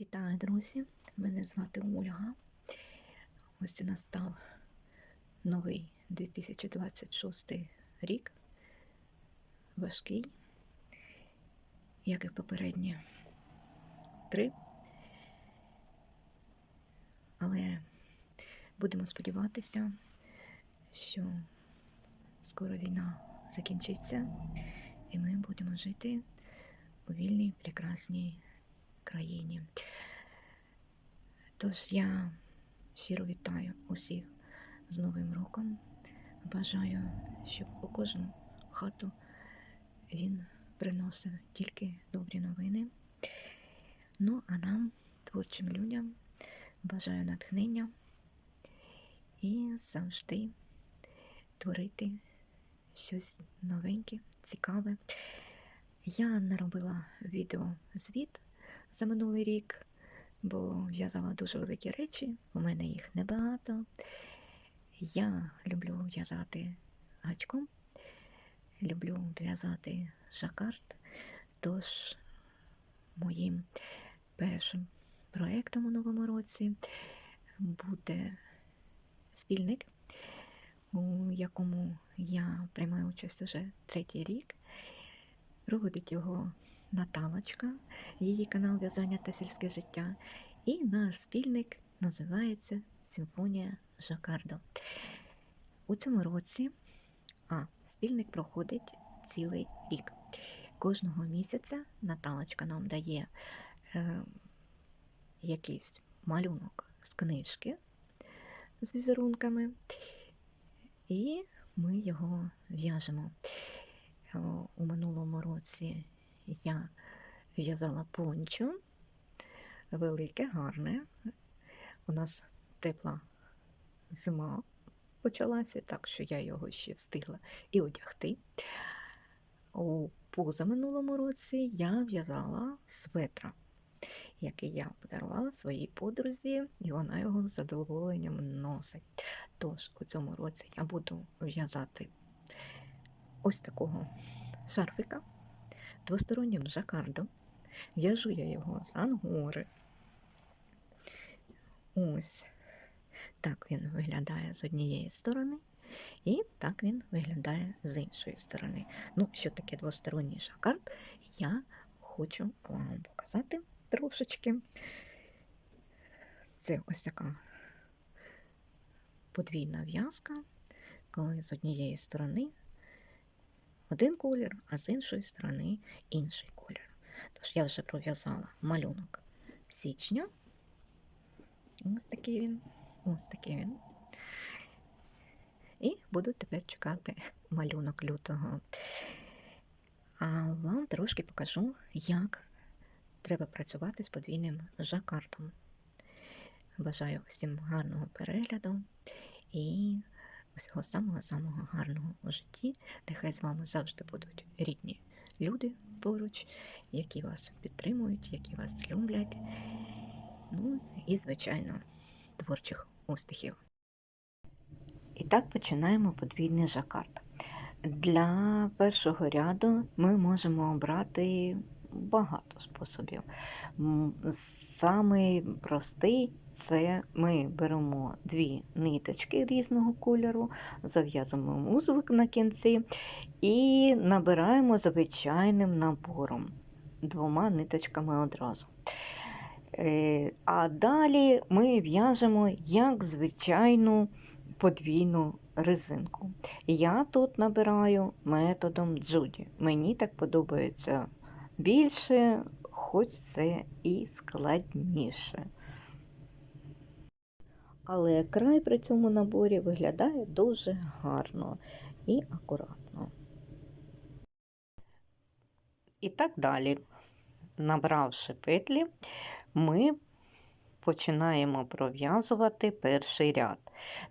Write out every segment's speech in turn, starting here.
Вітаю, друзі! Мене звати Ольга. Ось настав новий 2026 рік. Важкий, як і попередні три. Але будемо сподіватися, що скоро війна закінчиться, і ми будемо жити у вільній прекрасній країні. Тож я щиро вітаю усіх з Новим роком. Бажаю, щоб у кожну хату він приносив тільки добрі новини. Ну, а нам, творчим людям, бажаю натхнення і завжди творити щось новеньке, цікаве. Я не робила відео звіт за минулий рік, бо в'язала дуже великі речі, у мене їх небагато. Я люблю в'язати гачком, люблю в'язати жакард, тож моїм першим проєктом у новому році буде спільник, у якому я приймаю участь уже третій рік. Проводить його Наталочка, її канал В'язання та сільське життя. І наш спільник називається Симфонія Жакардо. У цьому році а, спільник проходить цілий рік. Кожного місяця Наталочка нам дає е, якийсь малюнок з книжки з візерунками, і ми його в'яжемо. Е, У минулому році я в'язала пончо, велике, гарне. У нас тепла зима почалася, так що я його ще встигла і одягти. У позаминулому році я в'язала светра, який я подарувала своїй подрузі, і вона його з задоволенням носить. Тож у цьому році я буду в'язати ось такого шарфика двостороннім жакардом. В'яжу я його з ангори. Ось так він виглядає з однієї сторони, і так він виглядає з іншої сторони. Ну, що таке двосторонній жакард, я хочу вам показати трошечки. Це ось така подвійна в'язка, коли з однієї сторони один колір, а з іншої сторони інший колір. Тож я вже пров'язала малюнок січня. Ось такий він, ось такий він. І буду тепер чекати малюнок лютого. А вам трошки покажу, як треба працювати з подвійним жакартом. Бажаю всім гарного перегляду і усього самого-самого гарного у житті. Нехай з вами завжди будуть рідні люди поруч, які вас підтримують, які вас люблять. Ну і, звичайно, творчих успіхів. І так починаємо подвійний жакард. Для першого ряду ми можемо обрати багато способів. Самий простий це ми беремо дві ниточки різного кольору, зав'язуємо музик на кінці і набираємо звичайним набором двома ниточками одразу. Е, А далі ми в'яжемо як звичайну подвійну резинку. Я тут набираю методом джуді. Мені так подобається більше, хоч це і складніше. Але край при цьому наборі виглядає дуже гарно і акуратно. І так далі, набравши петлі, ми починаємо пров'язувати перший ряд.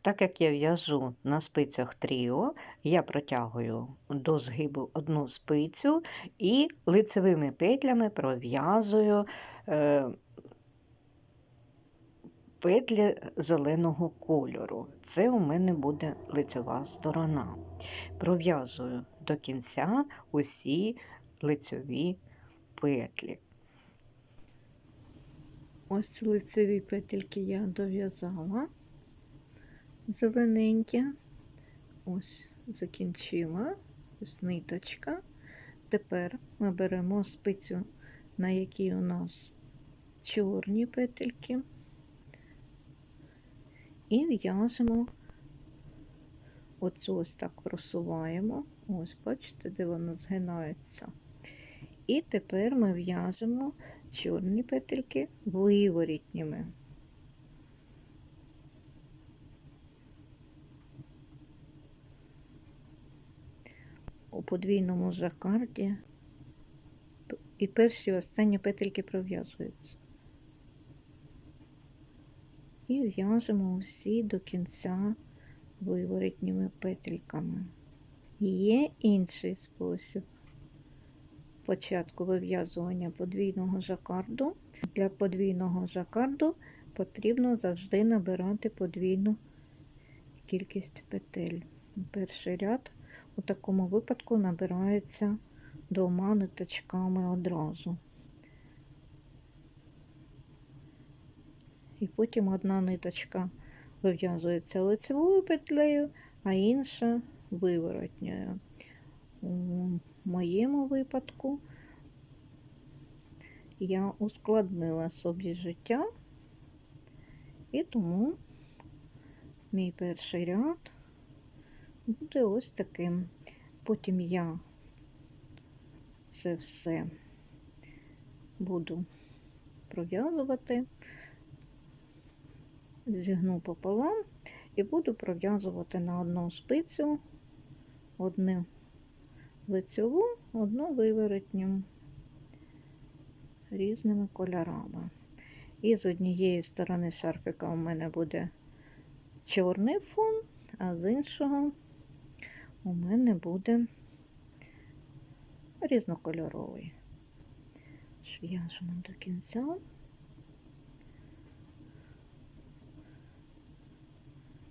Так як я в'яжу на спицях тріо, я протягую до згибу одну спицю і лицевими петлями пров'язую е, петлі зеленого кольору. Це у мене буде лицева сторона. Пров'язую до кінця усі лицьові петлі. Ось лицеві петельки я дов'язала зелененькі. Ось закінчила. Ось ниточка. Тепер ми беремо спицю, на якій у нас чорні петельки, і в'яжемо оцю ось так просуваємо. Ось, бачите, де вона згинається. І тепер ми в'яжемо чорні петельки виворітніми. У подвійному жакарді і перші останні петельки пров'язуються. І в'яжемо усі до кінця виворітніми петельками. Є інший спосіб початку вив'язування подвійного жакарду. Для подвійного жакарду потрібно завжди набирати подвійну кількість петель. Перший ряд у такому випадку набирається двома ниточками одразу. І потім одна ниточка вив'язується лицевою петлею, а інша виворотньою. У моєму випадку я ускладнила собі життя, і тому мій перший ряд буде ось таким. Потім я це все буду пров'язувати, зігну пополам і буду пров'язувати на одну спицю одну лицьову, одну виворотню різними кольорами. І з однієї сторони шарфика у мене буде чорний фон, а з іншого у мене буде різнокольоровий. В'яжемо до кінця.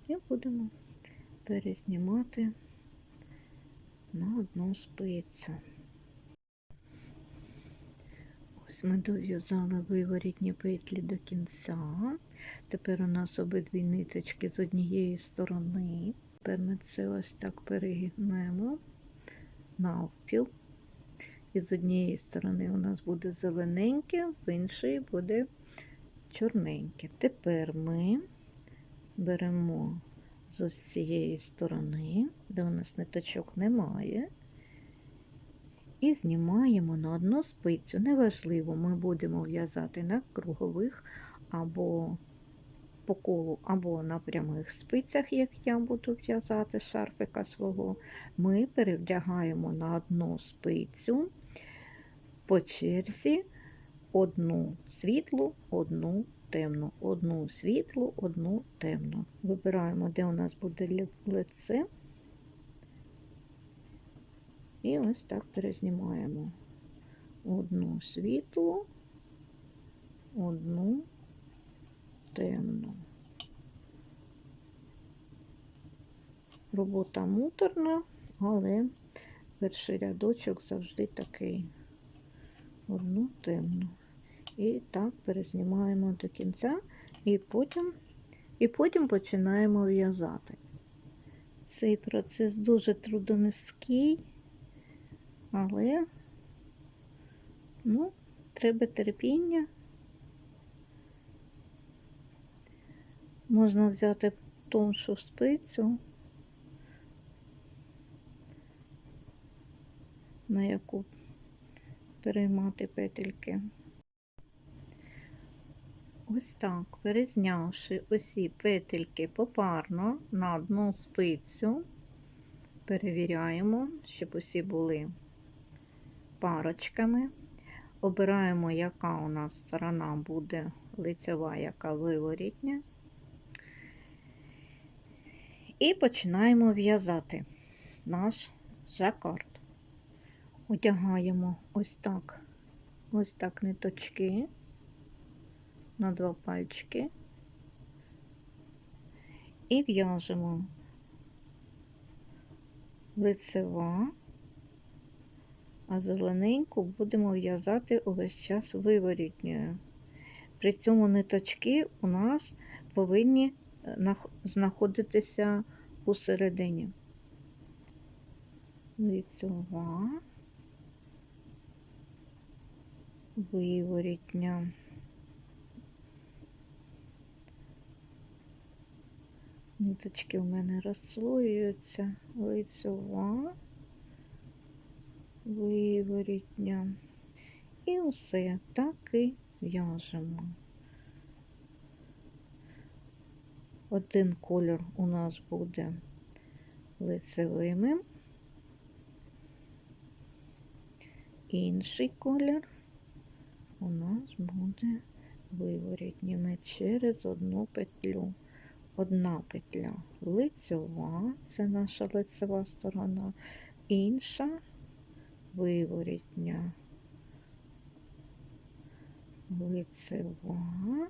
І будемо перезнімати на одну спицю. Ось ми дов'язали виворітні петлі до кінця. Тепер у нас обидві ниточки з однієї сторони. Тепер ми це ось так перегнемо навпіл. І з однієї сторони у нас буде зелененьке, в іншої буде чорненьке. Тепер ми беремо з ось цієї сторони, де у нас ниточок немає, і знімаємо на одну спицю. Неважливо, ми будемо в'язати на кругових або по колу, або на прямих спицях, як я буду в'язати шарфика свого, ми перевдягаємо на одну спицю по черзі одну світлу, одну темну, одну світлу, одну темну. Вибираємо, де у нас буде лице. І ось так перезнімаємо одну світлу, одну темну. Робота муторна, але перший рядочок завжди такий. Одну темну. І так перезнімаємо до кінця, і потім, і потім починаємо в'язати. Цей процес дуже трудомісткий, але ну, треба терпіння. Можна взяти тоншу спицю, на яку переймати петельки. Ось так, перезнявши усі петельки попарно на одну спицю, перевіряємо, щоб усі були парочками. Обираємо, яка у нас сторона буде лицева, яка виворітня. І починаємо в'язати наш жакард. Одягаємо ось так, ось так ниточки на два пальчики і в'яжемо лицева, а зелененьку будемо в'язати увесь час виворітньою. При цьому ниточки у нас повинні е, знаходитися у середині. Лицьова, виворітня. Ниточки в мене розслоюються. Лицьова, виворітня. І все так і в'яжемо. Один колір у нас буде лицевими, інший колір у нас буде виворітніми через одну петлю. Одна петля лицьова, це наша лицева сторона, інша виворітня. Лицева,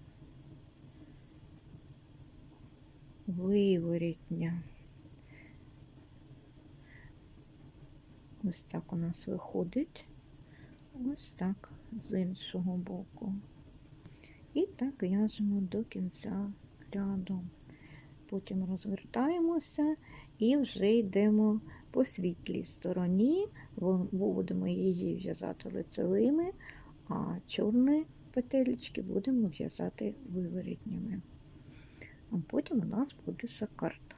виворітня. Ось так у нас виходить. Ось так з іншого боку. І так в'яжемо до кінця ряду. Потім розвертаємося і вже йдемо по світлій стороні. Будемо її в'язати лицевими, а чорні петелечки будемо в'язати виворітніми. А потім у нас буде жакард.